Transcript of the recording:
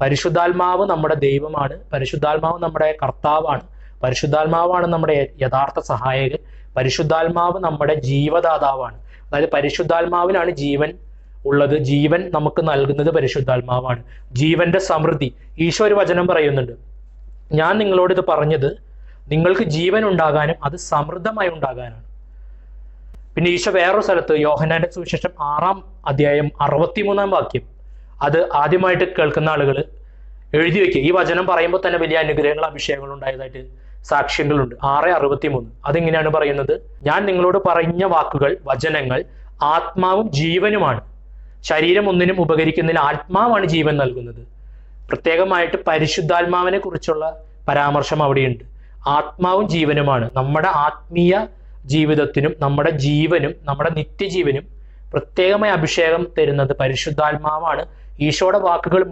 പരിശുദ്ധാത്മാവ് നമ്മുടെ ദൈവമാണ് പരിശുദ്ധാത്മാവ് നമ്മുടെ കർത്താവാണ് പരിശുദ്ധാത്മാവാണ് നമ്മുടെ യഥാർത്ഥ സഹായകൻ പരിശുദ്ധാത്മാവ് നമ്മുടെ ജീവദാതാവാണ്. അതായത് പരിശുദ്ധാത്മാവിലാണ് ജീവൻ ഉള്ളത് ജീവൻ നമുക്ക് നൽകുന്നത് പരിശുദ്ധാത്മാവാണ്. ജീവന്റെ സമൃദ്ധി. ഈശോ ഒരു വചനം പറയുന്നുണ്ട് ഞാൻ നിങ്ങളോട് ഇത് പറഞ്ഞത് നിങ്ങൾക്ക് ജീവൻ ഉണ്ടാകാനും അത് സമൃദ്ധമായി ഉണ്ടാകാനാണ്. പിന്നെ ഈശോ വേറൊരു സ്ഥലത്ത് യോഹനാന്റെ സുവിശേഷം ആറാം അധ്യായം അറുപത്തിമൂന്നാം വാക്യം അത് ആദ്യമായിട്ട് കേൾക്കുന്ന ആളുകൾ എഴുതി വെക്കുക. ഈ വചനം പറയുമ്പോൾ തന്നെ വലിയ അനുഗ്രഹങ്ങൾ അഭിഷേകങ്ങൾ ഉണ്ടായതായിട്ട് സാക്ഷ്യങ്ങളുണ്ട്. ആറ് അറുപത്തി മൂന്ന് അതിങ്ങനെയാണ് പറയുന്നത്? ഞാൻ നിങ്ങളോട് പറഞ്ഞ വാക്കുകൾ വചനങ്ങൾ ആത്മാവും ജീവനുമാണ്. ശരീരം ഒന്നിനും ഉപകരിക്കുന്നതിൽ ആത്മാവാണ് ജീവൻ നൽകുന്നത്. പ്രത്യേകമായിട്ട് പരിശുദ്ധാത്മാവിനെ കുറിച്ചുള്ള പരാമർശം അവിടെയുണ്ട്. ആത്മാവും ജീവനുമാണ്. നമ്മുടെ ആത്മീയ ജീവിതത്തിനും നമ്മുടെ ജീവനും നമ്മുടെ നിത്യജീവനും പ്രത്യേകമായി അഭിഷേകം തരുന്നത് പരിശുദ്ധാത്മാവാണ്. ഈശോയുടെ വാക്കുകൾ